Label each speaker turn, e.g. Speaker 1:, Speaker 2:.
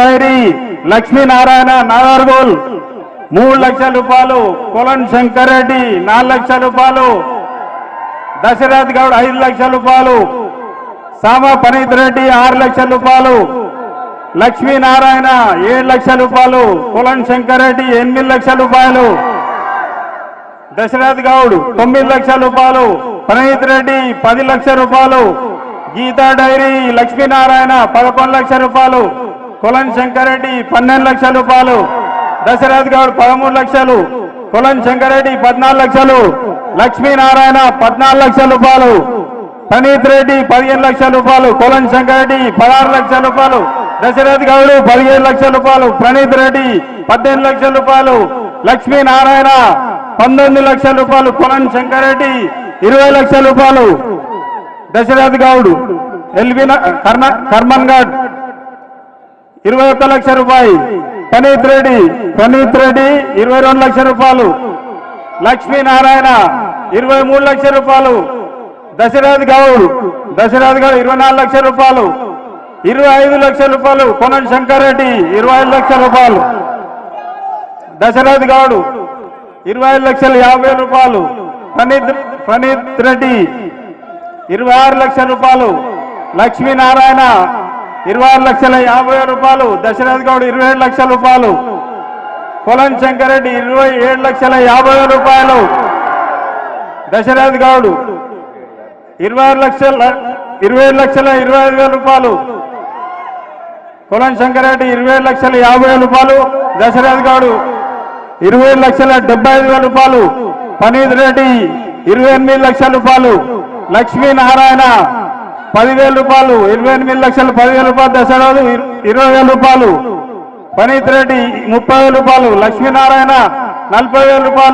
Speaker 1: Dairy Lakshminarayana Nagargol మూడు లక్షల రూపాయలు కొలన్ శంకర్ రెడ్డి నాలుగు లక్షల రూపాయలు. దశరథ్ గౌడ్ ఐదు లక్షల రూపాయలు. సామ పనీత్ రెడ్డి ఆరు లక్షల రూపాయలు. లక్ష్మీనారాయణ ఏడు లక్షల రూపాయలు. కులన్ శంకర్ రెడ్డి ఎనిమిది లక్షల రూపాయలు. దశరథ్ గౌడ్ తొమ్మిది లక్షల రూపాయలు. ప్రణీత్ రెడ్డి పది లక్షల రూపాయలు. గీతా డైరీ లక్ష్మీనారాయణ పదకొండు లక్షల రూపాయలు. కులన్ శంకరెడ్డి పన్నెండు లక్షల రూపాయలు. దశరథ్ గౌడ్ పదమూడు లక్షలు. కులన్ శంకరెడ్డి పద్నాలుగు లక్షలు. లక్ష్మీనారాయణ పద్నాలుగు లక్షల రూపాయలు. ప్రణీత్ రెడ్డి పదిహేను లక్షల రూపాయలు. కులన్ శంకరెడ్డి పదహారు లక్షల రూపాయలు. దశరథ్ గౌడ్ పదిహేను లక్షల రూపాయలు. ప్రణీత్ రెడ్డి పద్దెనిమిది లక్షల రూపాయలు. లక్ష్మీనారాయణ పంతొమ్మిది లక్షల రూపాయలు. కులన్ శంకరెడ్డి ఇరవై లక్షల రూపాయలు. దశరథ్ గౌడ్ ఎల్వి కర్మన్ గఢ్ ఇరవై ఒక్క లక్ష రూపాయి. పనీత్ రెడ్డి పనీత్ రెడ్డి ఇరవై రెండు లక్షల రూపాయలు. లక్ష్మీనారాయణ ఇరవై మూడు లక్షల రూపాయలు. దశరథ్ గౌడ్ దశరథ్ గౌడ్ ఇరవై నాలుగు లక్షల రూపాయలు. ఇరవై ఐదు లక్షల రూపాయలు. కొనం శంకర్ రెడ్డి ఇరవై ఐదు లక్షల రూపాయలు. దశరథ్ గౌడ్ ఇరవై ఐదు లక్షల యాభై రూపాయలు. ప్రణీత్ ప్రణీత్ రెడ్డి ఇరవై ఆరు లక్షల రూపాయలు. లక్ష్మీనారాయణ ఇరవై ఆరు లక్షల యాభై రూపాయలు. దశరథ్ గౌడ్ ఇరవై ఏడు లక్షల రూపాయలు. కొలన్ శంకరెడ్డి ఇరవై ఏడు లక్షల యాభై రూపాయలు. దశరథ్ గౌడ్ ఇరవై ఆరు లక్షల ఇరవై ఏడు లక్షల ఇరవై ఐదు వేల రూపాయలు. పొలం శంకరెడ్డి ఇరవై ఏడు లక్షల యాభై వేల రూపాయలు. దశరథ్ గౌడ్ ఇరవై ఏడు లక్షల డెబ్బై ఐదు వేల రూపాయలు. పనీత్ రెడ్డి ఇరవై ఎనిమిది లక్షల రూపాయలు. లక్ష్మీనారాయణ పదివేల రూపాయలు ఇరవై ఎనిమిది లక్షలు పదివేల రూపాయలు దశరాజు ఇరవై వేల రూపాయలు. పనీత్ రెడ్డి ముప్పై వేల రూపాయలు లక్ష్మీనారాయణ నలభై వేల రూపాయలు.